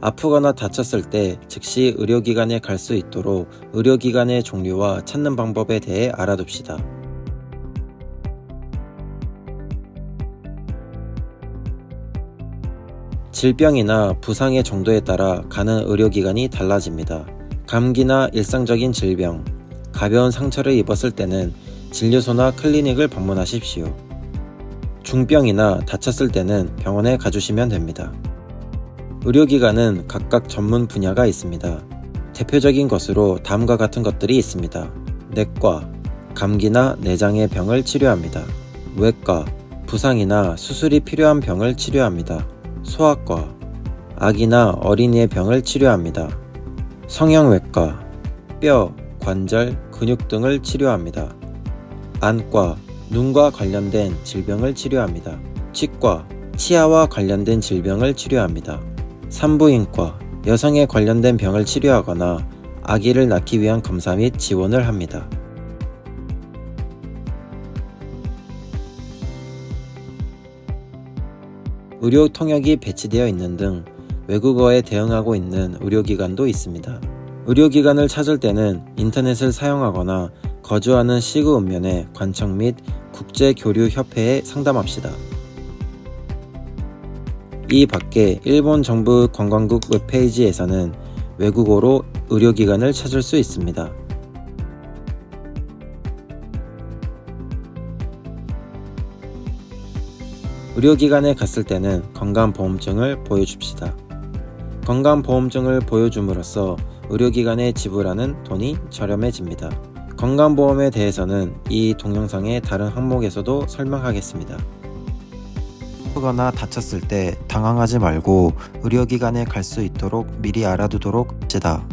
아프거나 다쳤을 때 즉시 의료기관에 갈 수 있도록 의료기관의 종류와 찾는 방법에 대해 알아둡시다. 질병이나 부상의 정도에 따라 가는 의료기관이 달라집니다. 감기나 일상적인 질병, 가벼운 상처를 입었을 때는 진료소나 클리닉을 방문하십시오. 중병이나 다쳤을 때는 병원에 가주시면 됩니다. 의료기관은 각각 전문 분야가 있습니다. 대표적인 것으로 다음과 같은 것들이 있습니다. 내과, 감기나 내장의 병을 치료합니다. 외과, 부상이나 수술이 필요한 병을 치료합니다. 소아과, 아기나 어린이의 병을 치료합니다. 성형외과, 뼈, 관절, 근육 등을 치료합니다. 안과, 눈과 관련된 질병을 치료합니다. 치과, 치아와 관련된 질병을 치료합니다. 산부인과, 여성에 관련된 병을 치료하거나 아기를 낳기 위한 검사 및 지원을 합니다. 의료 통역이 배치되어 있는 등 외국어에 대응하고 있는 의료기관도 있습니다. 의료기관을 찾을 때는 인터넷을 사용하거나 거주하는 시구 읍면의 관청 및 국제교류협회에 상담합시다. 이 밖에 일본 정부 관광국 웹페이지에서는 외국어로 의료기관을 찾을 수 있습니다. 의료기관에 갔을 때는 건강보험증을 보여줍시다. 건강보험증을 보여줌으로써 의료기관에 지불하는 돈이 저렴해집니다. 건강보험에 대해서는 이 동영상의 다른 항목에서도 설명하겠습니다. 아프거나 다쳤을 때 당황하지 말고 의료기관에 갈 수 있도록 미리 알아두도록 합시다.